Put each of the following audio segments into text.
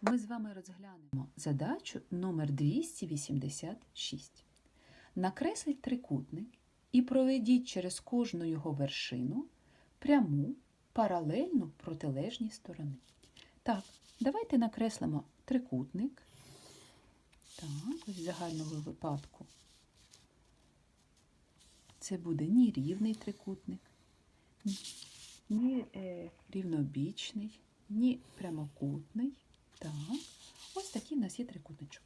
Ми з вами розглянемо задачу номер 286. Накресліть трикутник і проведіть через кожну його вершину пряму паралельну протилежній сторони. Так, давайте накреслимо трикутник. Так, ось в загального випадку. Це буде ні рівний трикутник, ні е, рівнобічний, ні прямокутний. Так, ось такий в нас є трикутничок.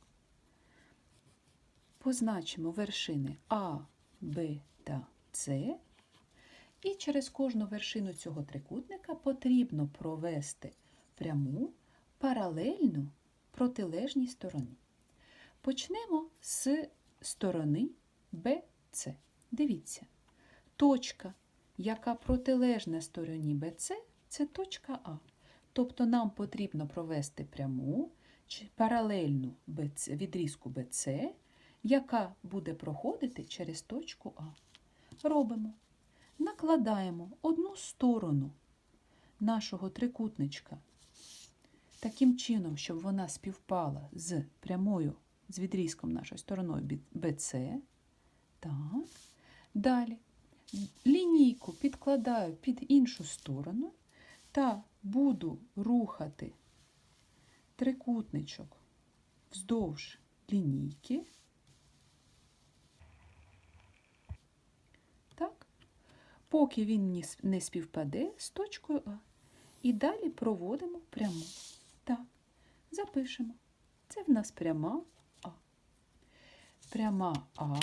Позначимо вершини А, Б та С. І через кожну вершину цього трикутника потрібно провести пряму паралельну протилежній стороні. Почнемо з сторони BC. Дивіться, точка, яка протилежна стороні BC, це точка А. Тобто нам потрібно провести пряму чи паралельну відрізку BC, яка буде проходити через точку А. Робимо. Накладаємо одну сторону нашого трикутничка таким чином, щоб вона співпала з прямою, з відрізком нашою стороною BC. Так. Далі лінійку підкладаю під іншу сторону та буду рухати трикутничок вздовж лінійки. Так, поки він не співпаде з точкою А. І далі проводимо пряму. Так, запишемо. Це в нас пряма А. Пряма А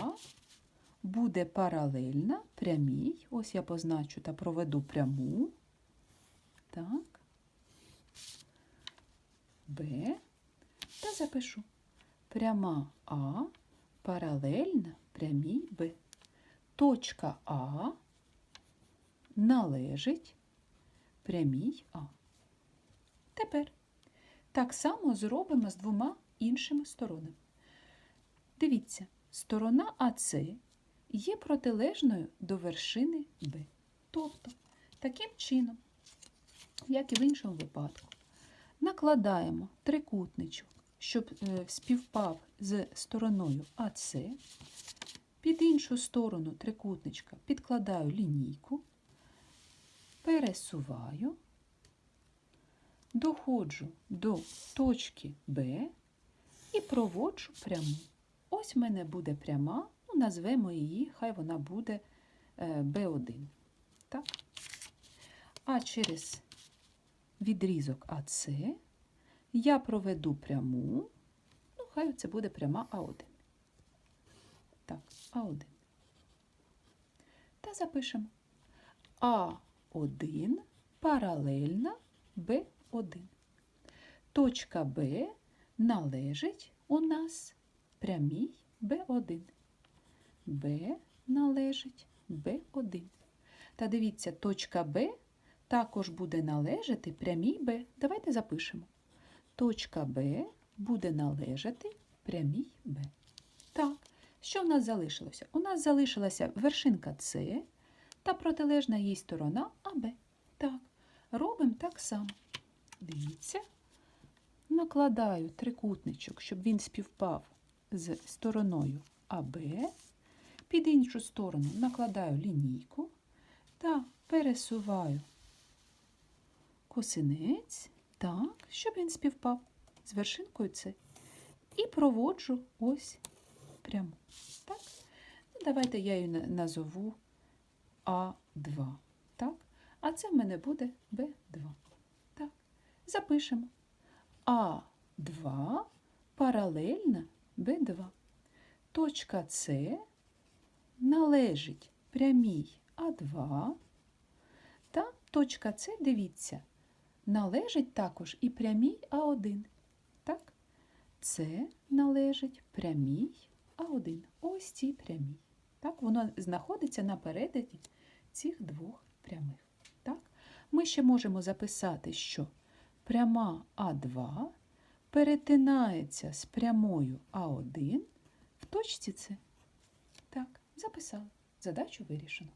буде паралельна прямій. Ось я позначу та проведу пряму. Так. Б. Та запишу. Пряма А паралельна прямій Б. Точка А належить прямій А. Тепер так само зробимо з двома іншими сторонами. Дивіться, сторона АС є протилежною до вершини Б. Тобто, таким чином, як і в іншому випадку, накладаємо трикутничок, щоб співпав з стороною АС. Під іншу сторону трикутничка підкладаю лінійку, пересуваю, доходжу до точки Б і проводжу пряму. Ось в мене буде пряма, ну, назвемо її, хай вона буде B1. Так? А через відрізок АС я проведу пряму, ну, хай це буде пряма А1. Так, А1. Та запишемо А1 паралельна Б1. Точка Б належить у нас прямій Б1. Б належить Б1. Та дивіться, точка Б також буде належати прямій Б. Давайте запишемо. Точка Б буде належати прямій Б. Так, що в нас залишилося? У нас залишилася вершинка С та протилежна їй сторона АБ. Так, робимо так само. Дивіться, накладаю трикутничок, щоб він співпав з стороною АБ. Під іншу сторону накладаю лінійку та пересуваю косинець, так, щоб він співпав з вершинкою С. І проводжу ось пряму. Так? Ну, Давайте я її назову А2. Так? А це в мене буде Б2. Так. Запишемо А2 паралельна Б2. Точка С належить прямій А2. Та точка С, дивіться, належить також і прямій А1. Так? С належить прямій А1. Ось цій прямій. Так, воно знаходиться на перетині цих двох прямих. Так? Ми ще можемо записати, що пряма А2 перетинається з прямою А1 в точці С. Так, записали. Задачу вирішено.